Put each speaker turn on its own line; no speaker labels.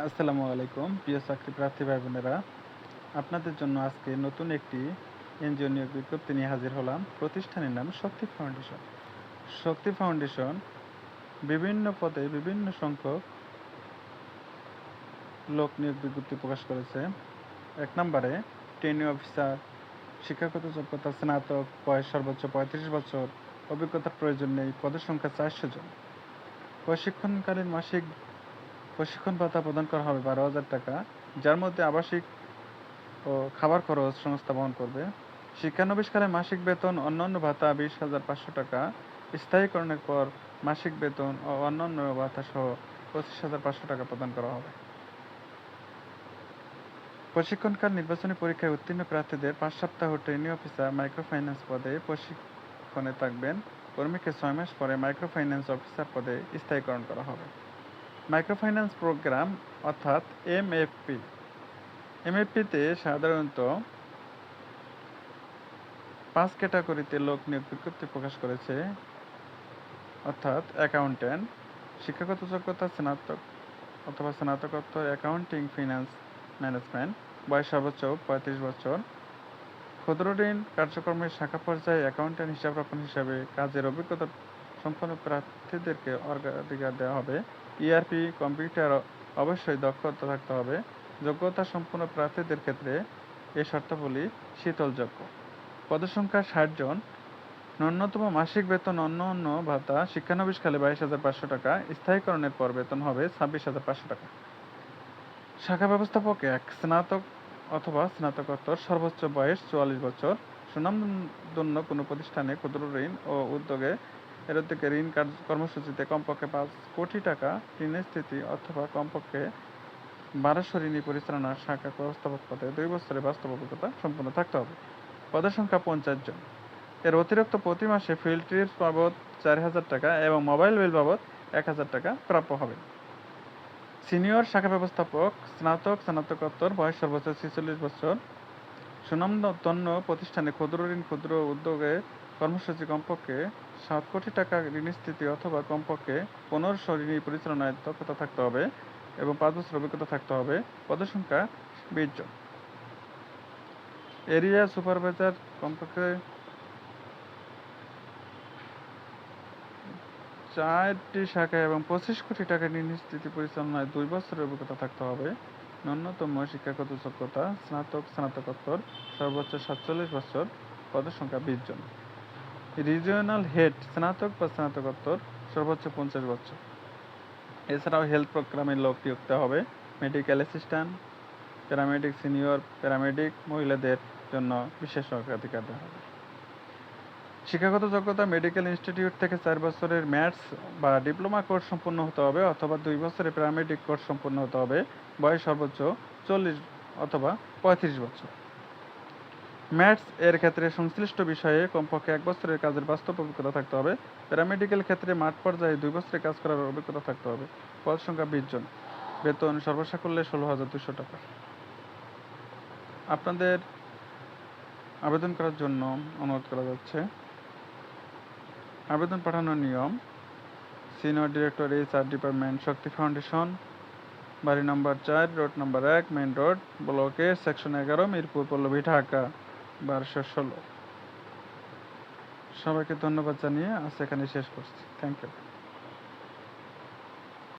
আসসালামু আলাইকুম, প্রিয় চাকরি প্রার্থী ভাই বোনেরা আপনাদের জন্য আজকে নতুন একটি এনজিও নিয়োগ বিজ্ঞপ্তি নিয়ে হাজির হলাম। প্রতিষ্ঠানের নাম শক্তি ফাউন্ডেশন। শক্তি ফাউন্ডেশন বিভিন্ন পদে বিভিন্ন সংখ্যক লোক নিয়োগ বিজ্ঞপ্তি প্রকাশ করেছে। এক নম্বরে ট্রেনিং অফিসার, শিক্ষাগত যোগ্যতা, স্নাতক, বয়স সর্বোচ্চ পঁয়ত্রিশ বছর, অভিজ্ঞতার প্রয়োজন নেই, পদের সংখ্যা চারশো জন। প্রশিক্ষণকালীন মাসিক প্রশিক্ষণ ভাতা প্রদান করা হবে বারো হাজার টাকা, যার মধ্যে আবাসিক ও খাবার খরচ সংস্থা বহন করবে। শিক্ষানবিশকালে মাসিক বেতন, অন্যান্য ভাতা বিশ হাজার পাঁচশো টাকা। স্থায়ীকরণের পর মাসিক বেতন ও অন্যান্য ভাতা সহ পঁচিশ হাজার পাঁচশো টাকা প্রদান করা হবে। প্রশিক্ষণকাল নির্বাচনী পরীক্ষায় উত্তীর্ণ প্রার্থীদের পাঁচ সপ্তাহ ট্রেনিং অফিসার মাইক্রোফাইন্যান্স পদে প্রশিক্ষণে থাকবেন। কর্মীকে ছয় মাস পরে মাইক্রোফাইন্যান্স অফিসার পদে স্থায়ীকরণ করা হবে। মাইক্রোফাইন্যান্স প্রোগ্রাম, অর্থাৎ এমএফপি। এমএফপিতে সাধারণত পাঁচ ক্যাটাগরিতে লোক নিয়োগ বিজ্ঞপ্তি প্রকাশ করেছে, অর্থাৎ অ্যাকাউন্ট্যান্ট, শিক্ষাগত যোগ্যতা, স্নাতক অথবা স্নাতকোত্তর, অ্যাকাউন্টিং, ফিনান্স ম্যানেজমেন্ট, বয়স সর্বোচ্চ পঁয়ত্রিশ বছর, ক্ষুদ্র ঋণ কার্যক্রমের শাখা পর্যায়ে অ্যাকাউন্ট্যান্ট হিসাবরক্ষণ হিসাবে কাজের অভিজ্ঞতা সম্পন্ন প্রার্থীদেরকে অগ্রাধিকার দেওয়া হবে। ইআরপি কম্পিউটার অবশ্যই দক্ষতা থাকতে হবে। যোগ্যতা সম্পন্ন প্রার্থীদের ক্ষেত্রে এই শর্তাবলী শীতলযোগ্য। পদসংখ্যা ষাট জন। ন্যূনতম মাসিক বেতন অন্য অন্য ভাতা শিক্ষানবিশকালে বাইশ হাজার পাঁচশো টাকা। স্থায়ীকরণের পর বেতন হবে ছাব্বিশ হাজার পাঁচশো টাকা। শাখা ব্যবস্থাপক এক, স্নাতক অথবা স্নাতকোত্তর, সর্বোচ্চ বয়স চুয়াল্লিশ বছর। সুনামধন্য কোনো প্রতিষ্ঠানে ক্ষুদ্র ঋণ ও উদ্যোগে এর থেকে ঋণ কর্মসূচিতে কমপক্ষে পাঁচ কোটি টাকা ঋণের স্থিতি অথবা কমপক্ষে বারোশো ঋণী পরিচালনার শাখা ব্যবস্থাপক পদে দুই বছরের বাস্তব অভিজ্ঞতা সম্পূর্ণ থাকতে হবে। পদের সংখ্যা পঞ্চাশ জন। এর অতিরিক্ত প্রতি মাসে ফিল্ড ট্রিপস বাবদ চার হাজার টাকা এবং মোবাইল বিল বাবদ এক হাজার টাকা প্রাপ্য হবে। সিনিয়র শাখা ব্যবস্থাপক, স্নাতক, স্নাতকোত্তর বয়স সর্বোচ্চ ছেচল্লিশ বছর। সুনামধন্য প্রতিষ্ঠানে ক্ষুদ্র ঋণ, ক্ষুদ্র উদ্যোগে কর্মসূচি কমপক্ষে সাত কোটি টাকা ঋণের স্থিতি অথবা কমপক্ষে পনেরোশো ঋণী পরিচালনায় দক্ষতা থাকতে হবে এবং পাঁচ বছর অভিজ্ঞতা থাকতে হবে। পদসংখ্যা বিশ জন। এরিয়া সুপারভাইজার কমপক্ষে চারটি শাখা এবং পঁচিশ কোটি টাকা স্থিতি পরিচালনায় দুই বছরের অভিজ্ঞতা থাকতে হবে। ন্যূনতম শিক্ষাগত যোগ্যতা, স্নাতক, স্নাতকোত্তর, সর্বোচ্চ সাতচল্লিশ বছর, পদের সংখ্যা বিশ জন। রিজিওনাল হেড স্নাতক বা স্নাতকোত্তর, সর্বোচ্চ পঞ্চাশ বছর। এছাড়াও হেলথ প্রোগ্রামের লোক নিযুক্ত হবে medical assistant paramedic senior paramedic মহিলাদের জন্য বিশেষ অগ্রাধিকার দেওয়া হবে। শিক্ষাগত যোগ্যতা মেডিকেল ইনস্টিটিউট থেকে চার বছরের ম্যাথস বা ডিপ্লোমা কোর্স সম্পন্ন হতে হবে অথবা দুই বছরের প্যারামেডিক কোর্স সম্পন্ন হতে হবে। বয়স সর্বোচ্চ চল্লিশ অথবা পঁয়ত্রিশ বছর। ম্যাথস এর ক্ষেত্রে সংশ্লিষ্ট বিষয়ে কমপক্ষে এক বছরের কাজের বাস্তব অভিজ্ঞতা থাকতে হবে। প্যারামেডিক্যাল ক্ষেত্রে মাঠ পর্যায়ে দুই বছরের কাজ করার অভিজ্ঞতা থাকতে হবে। পদ সংখ্যা বিশ জন। বেতন সর্বসাকুল্যে ষোলো হাজার দুশো টাকা। আপনাদের আবেদন করার জন্য অনুরোধ করা যাচ্ছে। আবেদন পাঠানোর নিয়ম, senior director H R department, Shakti foundation, বাড়ি নম্বর চার, রোড নম্বর এক মেন রোড ব্লকে সেকশন এগারো, মিরপুর, পল্লবী, ঢাকা। বারোশো ষোলো। সবাইকে ধন্যবাদ জানিয়ে আজ এখানে শেষ করছি। Thank you